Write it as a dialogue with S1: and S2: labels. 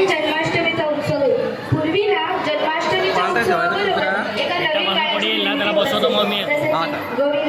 S1: आणि जन्माष्टमीचा उत्सव पूर्वीला जन्माष्टमीच्या
S2: कोणता ठेवायचा
S1: उत्सवाबरोबर एका
S3: त्या
S1: नवीन